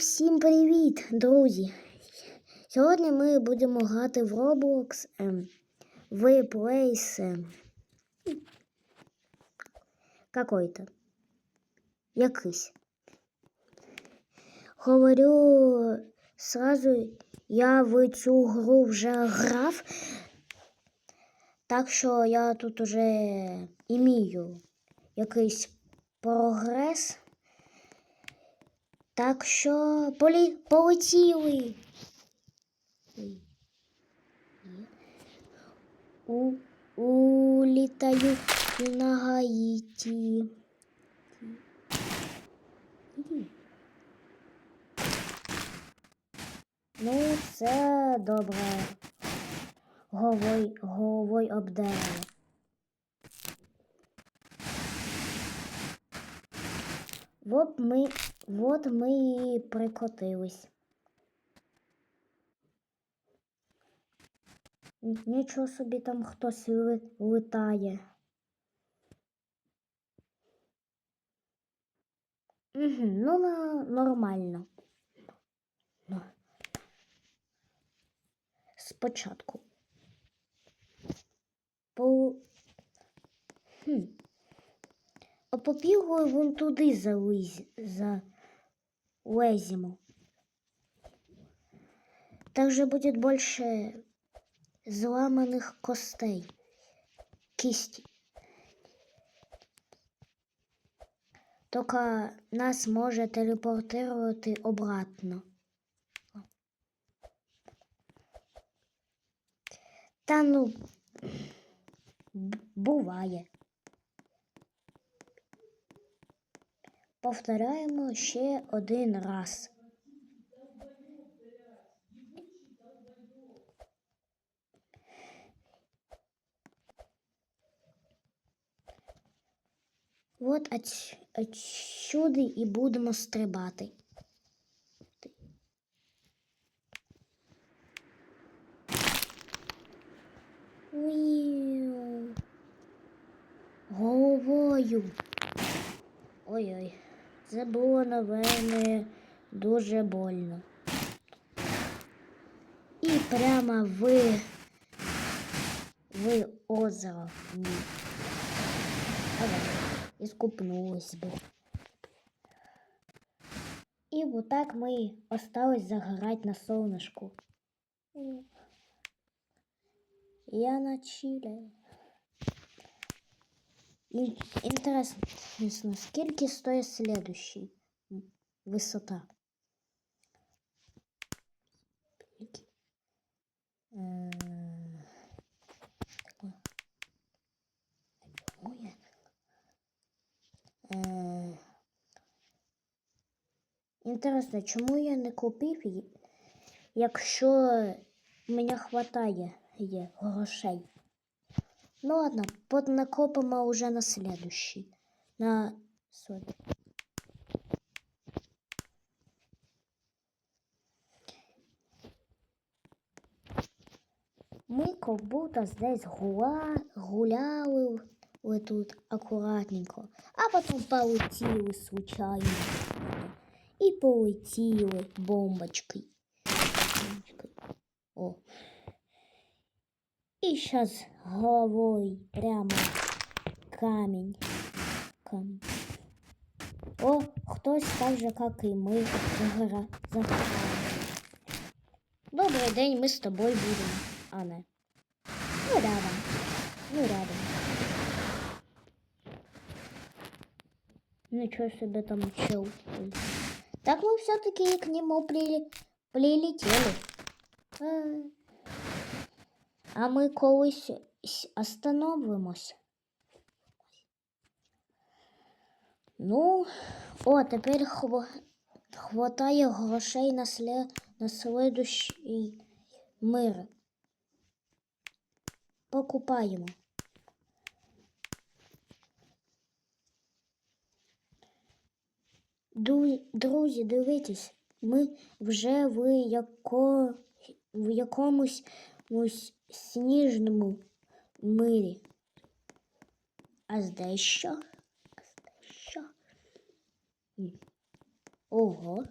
всім привіт, друзі! Сьогодні ми будемо грати в Roblox ем, в Place какой-то. Якийсь. Говорю сразу, я в цю гру вже грав, так що я тут уже імію якийсь прогрес. Так що полі... полетіли. У... Улітаю на Гаїті. Ну, це добре. Головой, головой об дерево. Вот ми, вот ми і прикотились. Нічого собі там хтось летає. Угу, ну нормально. Спочатку. По... Хм. А побігли вон туди заліз, залеземо. Так же будет больше зламаних костей. Кисти. Только нас може телепортувати обратно. Та ну, буває. Повторяємо ще один раз. От отс- отсюди і будемо стрибати. Головою. Це було, напевне, дуже больно. І прямо в, в озеро. І скупнулась би. І вот так ми осталось загорать на солнышку. Я на чиле. Ин- Интересно, скільки стоїть следующий? Висота. Інтересно, чому я не купив, ї- якщо в мене хватає грошей? Ну ладно, поднакопимо уже на следующий. На сорі. Ми как будто здесь гула, гуляли ви тут акуратненько, а потім полетіли случайно. Полетіли бомбочкой. Бомбочкой. О. И сейчас головой прямо камень. камень. О, хтось так же, как и мы, загора... Добрий день, ми з тобою будемо. А не. Ну рядом. Ну рядом. Ничего себе там чел. Так мы все-таки к нему прили... прилетели. А, а ми колись остановимось. Ну, о, тепер хво... хватає грошей на, сле... на следующий мир. Покупаємо. Друзі, дивитесь, ми вже в, яко... в якомусь ось сніжному мирі. А що? А що? Ого,